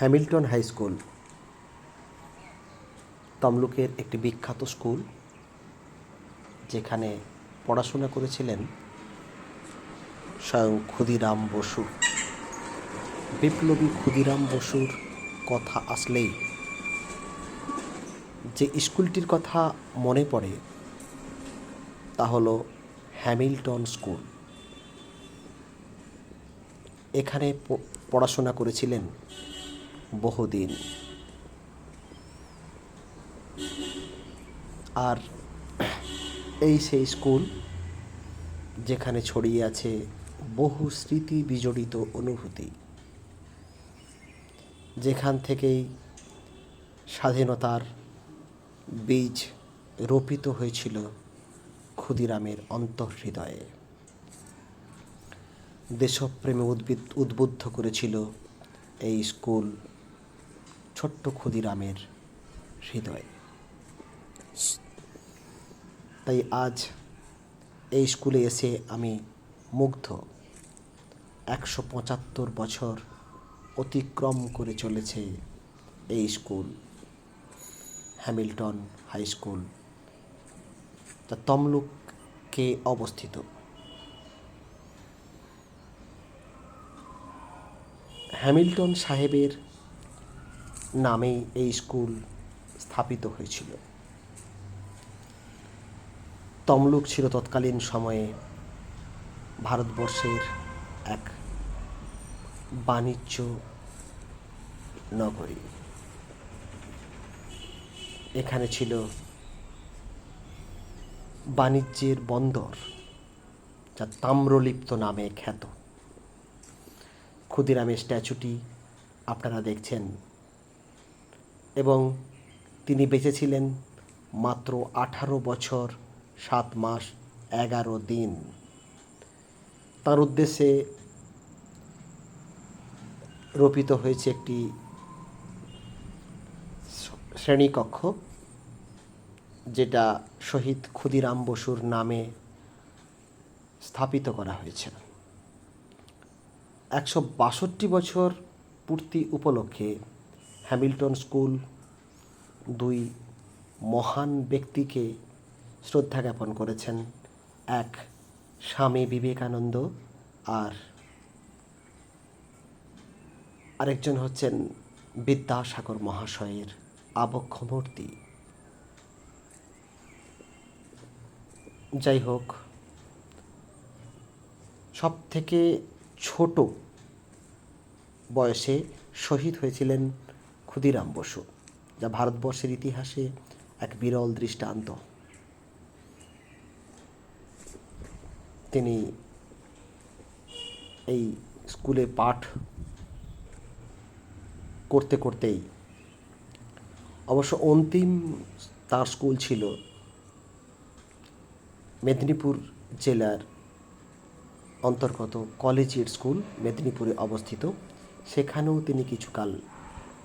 Hamilton high school, তমলুকের একটি বিখ্যাত স্কুল, যেখানে পড়াশোনা করেছিলেন স্বয়ং ক্ষুদিরাম বসু। বিপ্লবী ক্ষুদিরাম বসুর কথা আসলেই যে স্কুলটির কথা মনে পড়ে, তা হলো হ্যামিল্টন স্কুল। এখানে পড়াশোনা করেছিলেন বহুদিন। আর এই সেই স্কুল যেখানে ছড়িয়ে আছে বহু স্মৃতি বিজড়িত অনুভূতি, যেখান থেকেই স্বাধীনতার বীজ রোপিত হয়েছিল ক্ষুদিরামের অন্তঃহৃদয়ে। দেশপ্রেমে উদ্বুদ্ধ করেছিল এই স্কুল ছোট্ট ক্ষুদিরামের হৃদয়ে। তাই আজ এই স্কুলে এসে আমি মুগ্ধ। একশো পঁচাত্তর বছর অতিক্রম করে চলেছে এই স্কুল, হ্যামিল্টন হাই স্কুল তা তমলুকে অবস্থিত। হ্যামিল্টন সাহেবের নামেই এই স্কুল স্থাপিত হয়েছিল। তমলুক ছিল তৎকালীন সময়ে ভারতবর্ষের এক বাণিজ্য নগরী। এখানে ছিল বাণিজ্যের বন্দর, যা তাম্রলিপ্ত নামে খ্যাত। ক্ষুদিরামের স্ট্যাচুটি আপনারা দেখছেন এবং তিনি বেঁচেছিলেন মাত্র আঠারো বছর, সাত মাস, এগারো দিন। তার উদ্দেশ্যে রোপিত হয়েছে একটি শ্রেণীকক্ষ, যেটা শহীদ ক্ষুদিরাম বসুর নামে স্থাপিত করা হয়েছে। একশো বাষট্টি বছর পূর্তি উপলক্ষে হ্যামিল্টন স্কুল দুই মহান ব্যক্তিকে শ্রদ্ধা জ্ঞাপন করেছেন, এক স্বামী বিবেকানন্দ আর আরেকজন হচ্ছেন বিদ্যাসাগর মহাশয়ের আবক্ষ মূর্তি। যাই হোক সব থেকে ছোট বয়সে শহীদ হয়েছিলেন ক্ষুদিরাম বসু, যা ভারতবর্ষের ইতিহাসে এক বিরল দৃষ্টান্ত। তিনি এই স্কুলে পাঠ করতে করতেই, অবশ্য অন্তিম তার স্কুল ছিল মেদিনীপুর জেলার অন্তর্গত কলেজিয়েট স্কুল, মেদিনীপুরে অবস্থিত। সেখানেও তিনি কিছুকাল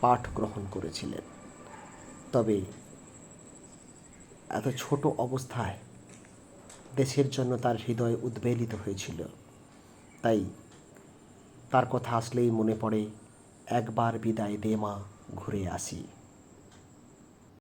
পাঠ গ্রহণ করেছিলেন। তবে এত ছোট অবস্থায় দেশের জন্য তার হৃদয় উদ্বেলিত হয়েছিল। তাই তার কথা আসলেই মনে পড়ে, একবার বিদায় দে মা, ঘুরে আসি।